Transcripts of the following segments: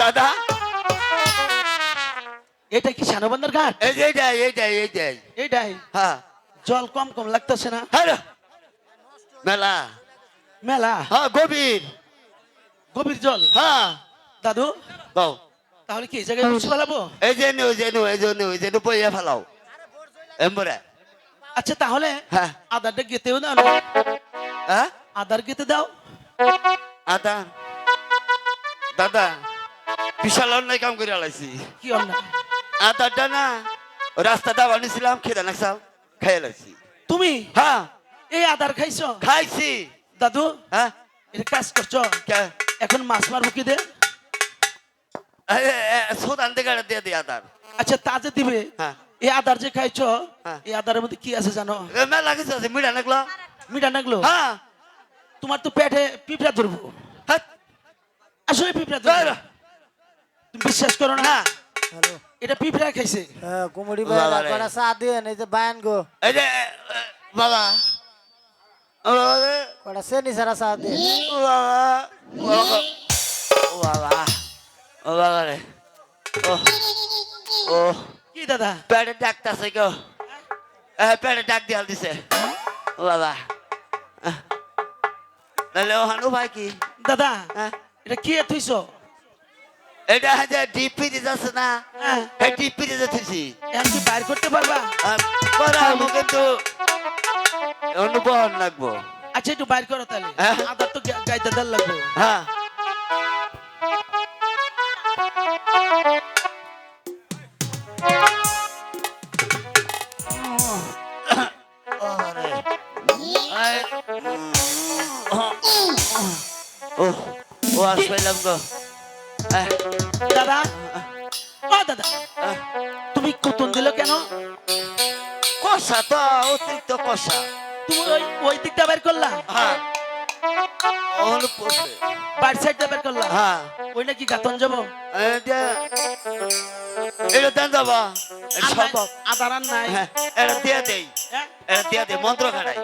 দাদা? এটা কি সানবন্দর ঘাট? এইটাই এইটাই এইটাই এইটাই। হ্যাঁ। জল কম কম লাগতেছে না? হ্যালো মেলা। মেলা? হ্যাঁ গভীর। গভীর জল? হ্যাঁ। দাদু? বাও তাহলে কি এই জায়গায় বুঝতে পারব এই যে নে, ওই যে নে, ওই যে নে, ওই যে নে, বইয়া ফেলাও। এম্বরে। আচ্ছা তাহলে হ্যাঁ। আদারটা গেতেও দাও না হ্যাঁ? আদার গেতে দাও। আদা। দাদা। বিশাল অন্যায় কাম করে আলাইছি। কি অন্যায়? আদারটা না ওই রাস্তাটা বানিয়েছিলাম খেতে নাকসাম খাইয়ে লাইছি তুমি? হ্যাঁ। এই আদার খাইছো? খাইছি। দাদু? হ্যাঁ। এটা কাজ করছ? কে? এখন মাছ মারবো কি দে? সুদ আনতে গাড়ি দিয়ে দিয়ে আদার আচ্ছা তাজে দিবে? হ্যাঁ। এই আদার যে খাইছো হ্যাঁ। এই আদারের মধ্যে কি আছে জানো? মেলা কিছু আছে মিঠা নাকলো। মিঠা নাগলো হ্যাঁ। তোমার তো পেটে পিঁপড়া ধরবো। হাট, আসলে পিঁপড়া ধরবো তুমি বিশ্বাস করো না। এটা পিঁপড়া খাইছে। হ্যাঁ কুমড়ি বাবা। চা দিয়েন এই যে বায়ান গো। এই যে বাবা। ও বাবা রে, কটা চেনি ছাড়া চা দিয়ে ও বাবা। ও বাবা, ও বাবা। ও বাবা রে। ও ও। কি দাদা? পেটে ডাকতেছে কেউ পেটে ডাক দিয়াল দিছে। ও বাবা। তাহলে ও হানু ভাই কি? দাদা হ্যাঁ। এটা কি থুইছো? এটা যে ডিপি দিতেছে না। হ্যাঁ। ডিপি দিতে থুইছি এখন কি বাইর করতে পারবা? করা অনুভব লাগবো। আচ্ছা একটু বাইর করো তাহলে। হ্যাঁ। আদার তো গাইতে দাল লাগবে। হ্যাঁ। ও ও আসলাম গো আহ, দাদা? ও দাদা তুমি কুতুন দিল কেন? কষা তো অতিরিক্ত কষা। তুমি ওই ওই দিকটা বাইর করলা? হ্যাঁ। বাইর সাইড বের করলাম হ্যাঁ। ওই নাকি গাতন যাব? এটা দেন যাবা এটা সম্ভব আদার আর নাই এটা দিয়ে দেই। হ্যাঁ? এটা দিয়ে দেই মন্ত্র খাড়াই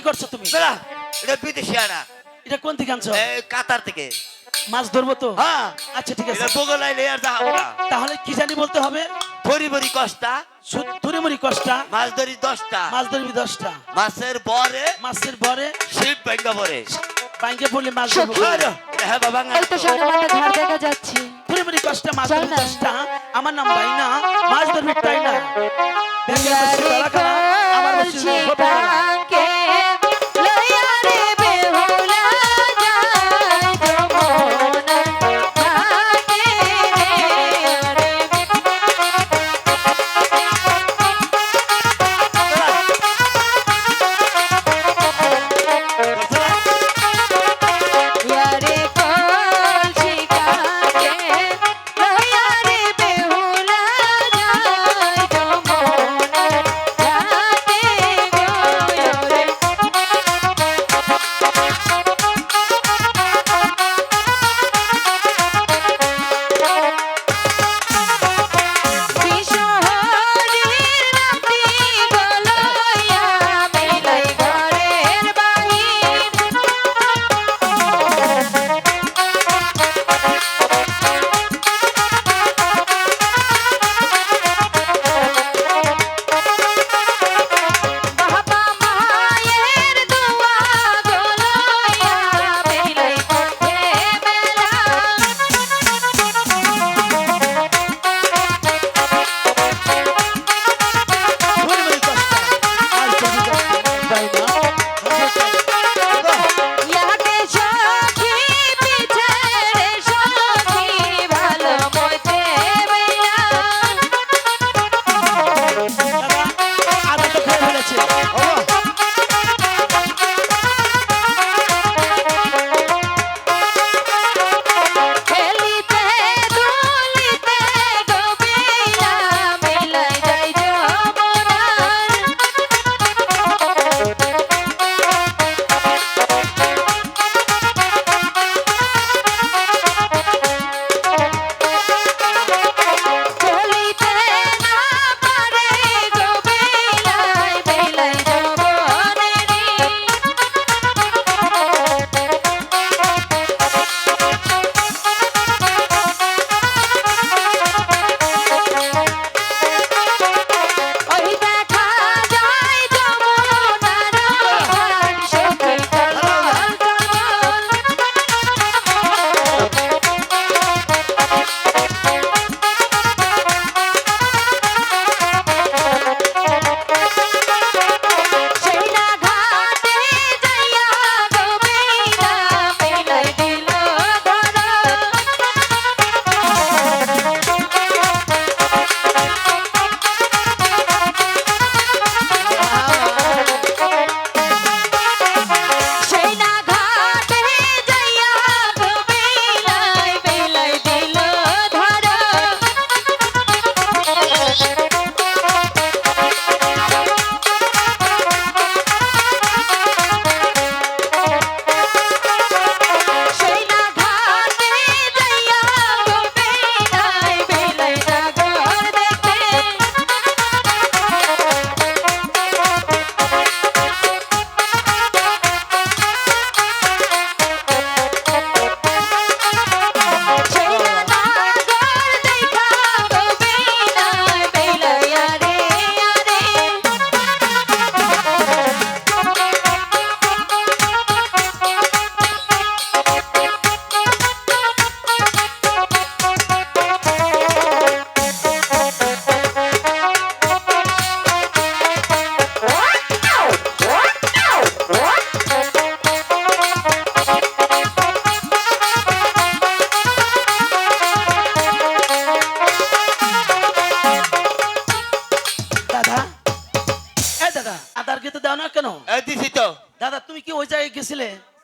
কি করছ তুমি? বেড়া এটা বিদেশি আনা। এটা কোন থেকে আনছো? এই কাতার থেকে। মাছ ধরবো তো? হ্যাঁ। আচ্ছা ঠিক আছে। আর যাব না। তাহলে কি জানি বলতে হবে? ভরি ভরি কষ্টা। ধরে মরি কষ্টা। মাছ ধরি দশটা। মাছ ধরবি দশটা। মাছের বরে। মাছের পরে শিব ভেঙ্গা পরে ব্যাংকে পড়লে মাছ ধরবো। হ্যাঁ বাবা এই তো সামনে মাঠে ধার দেখা যাচ্ছে। ধরে মরি কষ্টা মাছ ধরবি দশটা। আমার নাম তাই না মাছ ধরবি তাই না ব্যাংকে বসে আমার বসে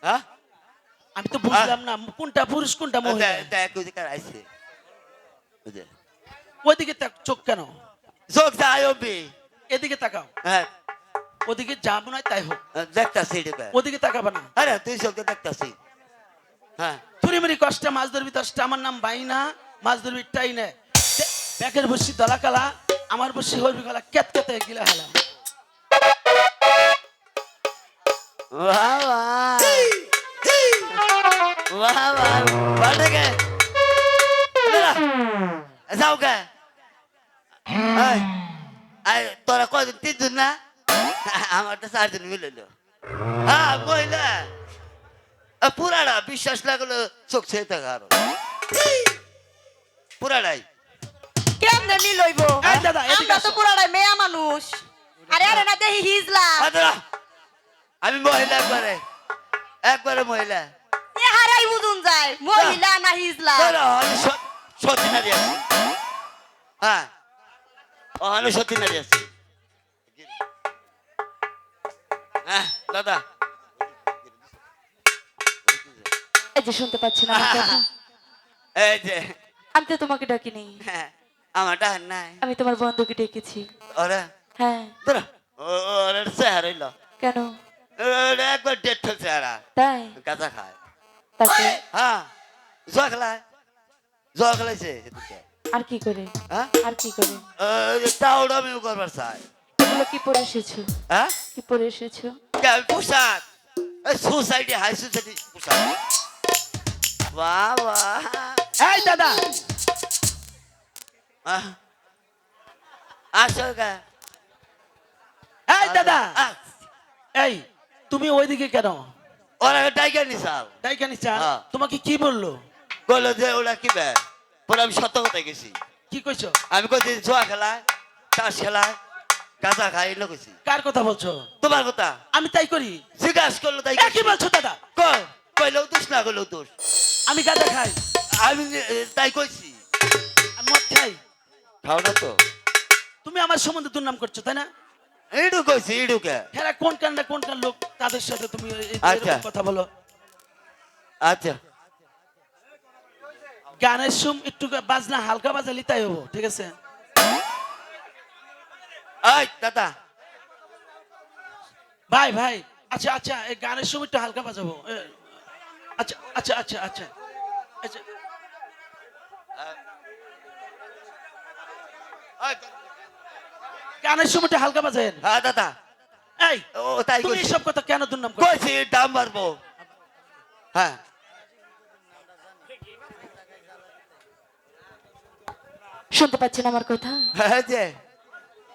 হ্যাঁ? আমি তো বুঝলাম না কোনটা পুরুষ কোনটা মহিলা? দেখ ওই আইছে ওইদিকে চোখ কেন? চোখ যায় অব্দি। এদিকে তাকাও। হ্যাঁ। ওদিকে যা মনে হয় তাই হোক। দেখতাছি এদিকে ওদিকে তাকাবা না। আরে তুই চোখে দেখতাছি। হ্যাঁ। তুরি মুড়ি কষ্টে মাছ ধরবি দশটা আমার নাম বাইনা মাছ ধরবি টাই নে ব্যাগের বসি দলা কালা আমার বসি হইবি কালা কেত কেতে গিলা হালা। वाह वाह वाह वाह बाटे के যাও কে এই, এই, তোরা কদিন তিনজন না আমার তো চারজন মিলল হ্যাঁ মহিলা এ, পুরাটা বিশ্বাস লাগলো চোখ ছেয়ে থাকা আরো পুরাটাই কেমনে মিল হইব এই দাদা, এদিকে আমরা তো আসো। পুরাটাই মেয়া মানুষ আরে আরে না দেখি হিজলা আদরা, আমি মহিলা একবারে একবারে মহিলা এ বুঝুন যায় মহিলা না নারী আছি। হ্যাঁ। নারী আছি। হ্যাঁ দাদা। এই যে শুনতে আমার কথা? এই যে। আমি তো তোমাকে ডাকিনি। হ্যাঁ, আমার ডান নাই। আমি তোমার বন্ধুকে ডেকেছি। ওরা। হ্যাঁ। তোরা ওরা চেহারা হইল। কেন? একবার ডেট চেহারা তাই? কাঁচা খায়। তাকে হ্যাঁ জোয়া খেলায় জোয়া খেলাইছে আর কি করে? হ্যাঁ? আর কি করে? টাউড আমি করবার চাই। এগুলো কি পরে এসেছ? হ্যাঁ? কি পরে এসেছ? পোশাক? সোসাইটি হাই সোসাইটি পোশাক। বাহ বাহ এই দাদা! আহ। আসো গা এই দাদা! আহ, এই তুমি ওইদিকে কেন? ওরা টাইগার নিসাল তাই কেন হ্যাঁ। তোমাকে কি বলল? বলল যে ওরা কি বে? পরে আমি সত্য কথা গেছি কি কইছো? আমি কইছি জোয়া খেলায় তাস খেলায় গাঁজা খাই এগুলো কইছি। কার কথা বলছো? তোমার কথা? আমি তাই করি। জিজ্ঞাসা করল তাই কি বলছো দাদা। কই? কইলেও দোষ না কইলেও দোষ। আমি গাঁজা খাই। আমি তাই কইছি। মদ খাই। খাও না তো। তুমি আমার সম্বন্ধে দুর্নাম করছ তাই না? ইডু কইছি ইডুকে। হ্যাঁ কোন কান কোন কান লোক তাদের সাথে তুমি এই- এই- আচ্ছা। এরকম কথা বলো। আচ্ছা। গানের সুম একটু বাজনা হালকা বাজালি তাই হব ঠিক আছে? এই দাদা। ভাই ভাই আচ্ছা আচ্ছা এই গানের সুম একটু হালকা বাজাবো। আচ্ছা আচ্ছা আচ্ছা আচ্ছা। আচ্ছা। এই, গানের সুম হালকা বাজেন হ্যাঁ দাদা। এই ও তাই তুমি এসব কথা কেন দুর্নাম করছ? কইছি দাম বাড়বো। হ্যাঁ। শুনতে পাচ্ছেন আমার কথা? হ্যাঁ যে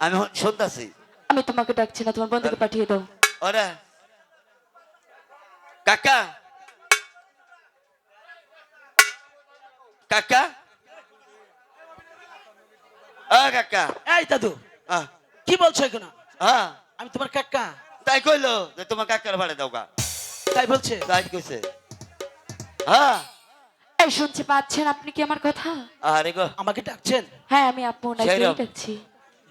আমি শুনতাছি। আমি তোমাকে ডাকছি না তোমার বন্ধুকে পাঠিয়ে দাও। ওরে। কাকা। কাকা। ও কাকা। এই দাদু। কি বলছো এখন? হ্যাঁ। আমি তোমার কাকা। তাই কইলো যে তোমার কাকার ভাড়া দাও গা। তাই বলছে? তাই কইছে। হ্যাঁ। এই শুনতে পাচ্ছেন আপনি কি আমার কথা? আরে গো। আমাকে ডাকছেন? হ্যাঁ আমি আপু নাকি সেইরকম। ডাকছি।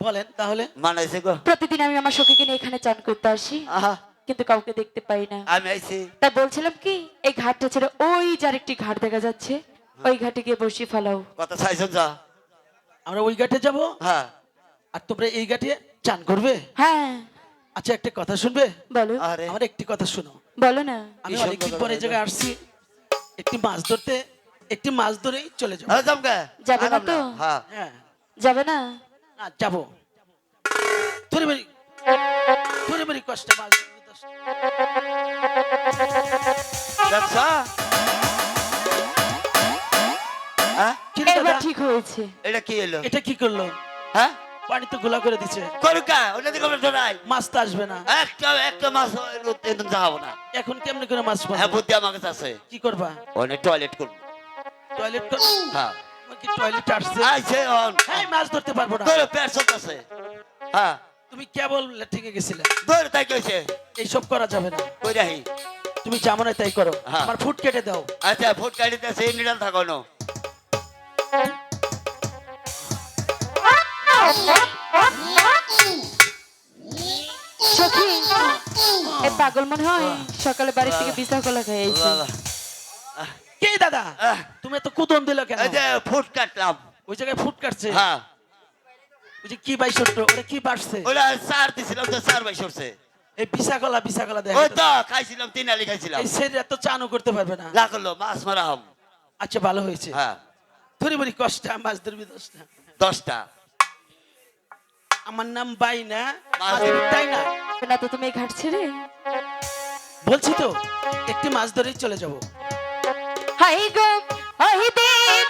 বলেন তাহলে। মানাইছে গো। প্রতিদিন আমি আমার সখীকে নিয়ে এখানে চান করতে আসি আহা। কিন্তু কাউকে দেখতে পাই না। আমি আইছি। তাই বলছিলাম কি এই ঘাটটা ছেড়ে ওই যার একটি ঘাট দেখা যাচ্ছে ওই ঘাটে গিয়ে বসি ফেলাও। কথা চাইছো যা। আমরা ওই ঘাটে যাব? হ্যাঁ। আর তোমরা এই ঘাটে চান করবে? হ্যাঁ। আচ্ছা একটা কথা শুনবে? বলো। আরে। আমার একটি কথা শোনো। বলো না। আমি কি অনেকদিন পরে এই জায়গায় আসছি। একটি মাছ ধরতে একটি মাছ ধরেই চলে যাব। হ্যাঁ জমকা। যাবে না তো? হ্যাঁ। হ্যাঁ। যাবে না? না যাব। ধরে বাড়ি ধরে বাড়ি কষ্ট মাছ। ব্যবসা? হ্যাঁ? ঠিক হয়েছে। এটা কি এলো? এটা কি করল? হ্যাঁ? পানি তো গোলা করে দিছে। করুকা ওটা দিকে আমরা ধরাই। মাছ তো আসবে না। একটা একটা মাছ একদম যাব না। এখন কেমনে করে মাছ পাবো? হ্যাঁ বুদ্ধি আমার কাছে আছে। কি করবা? অনেক টয়লেট করব। টয়লেট হ্যাঁ। কি টয়লেট আসছে? আইছে অন। এই মাছ ধরতে পারব না। চলতেছে। হ্যাঁ। তুমি কেবল ল্যাট্রিনে গেছিলে। তাই কইছে। এইসব করা যাবে না। কই রাহি? তুমি হয় তাই করো। হ্যাঁ। আমার ফুট কেটে দাও। আচ্ছা ফুট কাটিতে সেই নিডাল থাকো না। পাগল মনে হয় সকালে থেকে কলা কে দাদা? তুমি কুতন কেন? এই যে ফুট কাটলাম। ওই জায়গায় ফুট কাটছে? হ্যাঁ। ওই যে কি বাই কি সার দিছিলাম তো সার বাই সরছে। এই কলা কলা ওই তো। খাইছিলাম তিন আলি খাইছিলাম। এই সের এত করতে পারবে না। লাগল মাছ মারা হম আচ্ছা ভালো হয়েছে। হ্যাঁ। ধরি বলি কষ্ট মাছ ধরবি দশটা? দশটা। আমার নাম বাইনা তাই না না তো তুমি ঘাট ছেড়ে? বলছি তো একটি মাছ ধরেই চলে যাব। হাই গো হাই দেখ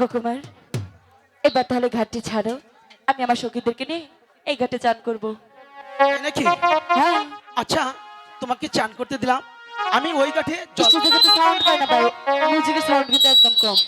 অগো কুমার এবার তাহলে ঘাটটি ছাড়ো। আমি আমার সখীদেরকে নিয়ে এই ঘাটে চান করব। নাকি? হ্যাঁ। আচ্ছা তোমাকে চান করতে দিলাম। আমি ওই ঘাটে জল সাউন্ড পায় না ভাই। মিউজিকের সাউন্ড কিন্তু একদম কম।